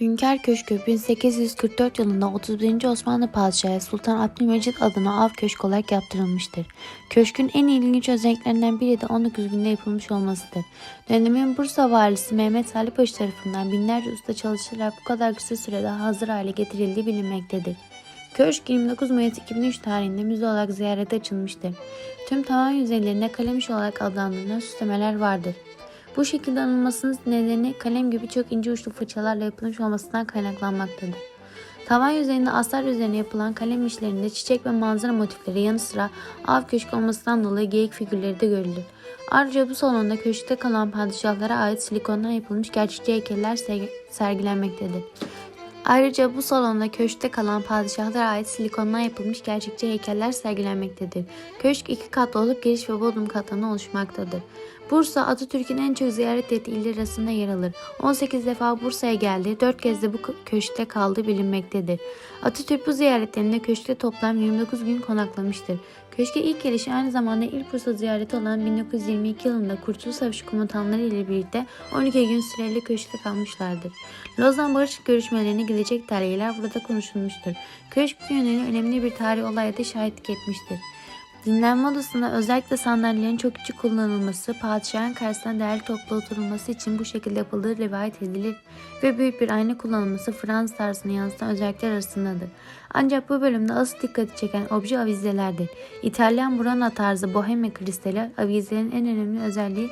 Hünkar Köşkü 1844 yılında 31. Osmanlı Padişahı Sultan Abdülmecit adına av köşkü olarak yaptırılmıştır. Köşkün en ilginç özelliklerinden biri de 19 günde yapılmış olmasıdır. Dönemin Bursa valisi Mehmet Salih Paşa tarafından binlerce usta çalışılarak bu kadar kısa sürede hazır hale getirildiği bilinmektedir. Köşk 29 Mayıs 2003 tarihinde müze olarak ziyarete açılmıştır. Tüm tavan yüzeylerinde kalemiş olarak adlandırılan süslemeler vardır. Bu şekilde anılmasının nedeni kalem gibi çok ince uçlu fırçalarla yapılmış olmasından kaynaklanmaktadır. Tavan yüzeyinde astar üzerine yapılan kalem işlerinde çiçek ve manzara motifleri yanı sıra av köşkü olmasından dolayı geyik figürleri de görülür. Ayrıca bu salonda köşkte kalan padişahlara ait silikondan yapılmış gerçekçi heykeller ser- sergilenmektedir. Ayrıca bu salonda köşkte kalan padişahlara ait silikondan yapılmış gerçekçi heykeller sergilenmektedir. Köşk iki katlı olup giriş ve bodrum katlarından oluşmaktadır. Bursa Atatürk'ün en çok ziyaret ettiği iller arasında yer alır. 18 defa Bursa'ya geldi, 4 kez de bu kö- köşkte kaldığı bilinmektedir. Atatürk bu ziyaretlerinde köşkte toplam 29 gün konaklamıştır. Köşke ilk gelişi aynı zamanda ilk Bursa ziyareti olan 1922 yılında Kurtuluş Savaşı komutanları ile birlikte 12 gün süreyle köşkte kalmışlardır. Lozan Barış görüşmelerine gidecek tarihler burada konuşulmuştur. Köşk bu yönüyle önemli bir tarih olaya da şahitlik etmiştir. Dinlenme odasında özellikle sandalyelerin çok küçük kullanılması, padişahın karşısına değerli toplu oturulması için bu şekilde yapıldığı rivayet edilir ve büyük bir ayna kullanılması Fransız tarzını yansıtan özellikler arasındadır. Ancak bu bölümde asıl dikkati çeken obje avizelerdir. İtalyan Burana tarzı bohemia kristali avizelerin en önemli özelliği